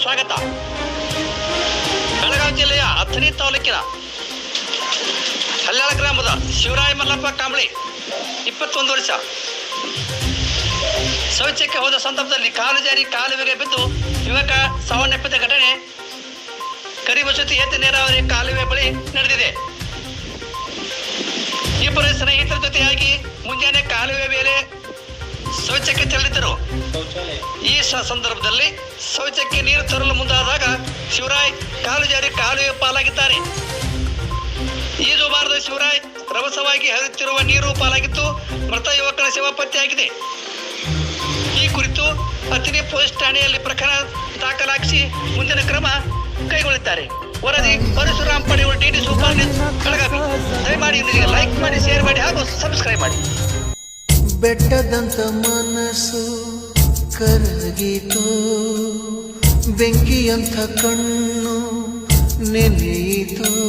ಸ್ವಾಗತ. ಬೆಳಗಾವಿ ಜಿಲ್ಲೆಯ ಅಥಣಿ ತಾಲೂಕಿನ ಹಲ್ಯಾಳ ಗ್ರಾಮದ ಶಿವರಾಯ ಮಲ್ಲಪ್ಪ ಕಾಂಬಳಿ, ಇಪ್ಪತ್ತೊಂದು ವರ್ಷ. ಶೌಚಕ್ಕೆ ಹೋದ ಸಂದರ್ಭದಲ್ಲಿ ಕಾಲು ಜಾರಿ ಕಾಲುವೆಗೆ ಬಿದ್ದು ಯುವಕ ಸಾವನ್ನಪ್ಪಿದ ಘಟನೆ. ಕರಿಬಸತಿ ಏತ ನೀರಾವರಿ ಕಾಲುವೆ ಬಳಿ ನಡೆದಿದೆ. ಇಬ್ಬರು ಸ್ನೇಹಿತರ ಜೊತೆಯಾಗಿ ಮುಂಜಾನೆ ಕಾಲುವೆ ಮೇಲೆ ಶೌಚಕ್ಕೆ ತೆರಳಿದ್ದರು. ಈ ಸಂದರ್ಭದಲ್ಲಿ ಶೌಚಕ್ಕೆ ನೀರು ತರಲು ಮುಂದಾದಾಗ ಶಿವರಾಯ್ ಕಾಲು ಜಾರಿ ಕಾಲುವೆ ಪಾಲಾಗಿದ್ದಾರೆ. ಈಜು ಬಾರದ ಶಿವರಾಯ್ ರಭಸವಾಗಿ ಹರಿಯುತ್ತಿರುವ ನೀರು ಪಾಲಾಗಿದ್ದು ಮೃತ ಯುವಕನ ಶವ ಪತ್ತೆಯಾಗಿದೆ. ಈ ಕುರಿತು ಅತಿನಿ ಪೊಲೀಸ್ ಠಾಣೆಯಲ್ಲಿ ಪ್ರಕರಣ ದಾಖಲಾಗಿಸಿ ಮುಂದಿನ ಕ್ರಮ ಕೈಗೊಳ್ಳುತ್ತಾರೆ ವರದಿ ಪರಶುರಾಮ್ ಪಡೆಯುವ ಡಿಡಿ ನ್ಯೂಸ್ ಬೆಳಗಾವಿ. ದಯಮಾಡಿ ಲೈಕ್ ಮಾಡಿ ಶೇರ್ ಮಾಡಿ ಹಾಗೂ ಸಬ್ಸ್ಕ್ರೈಬ್ ಮಾಡಿ. ಬೆಟ್ಟದಂತ ಮನಸ್ಸು ಕರಗಿತು. ಬೆಂಕಿಯಂಥ ಕಣ್ಣು ನೆನೆಯಿತು.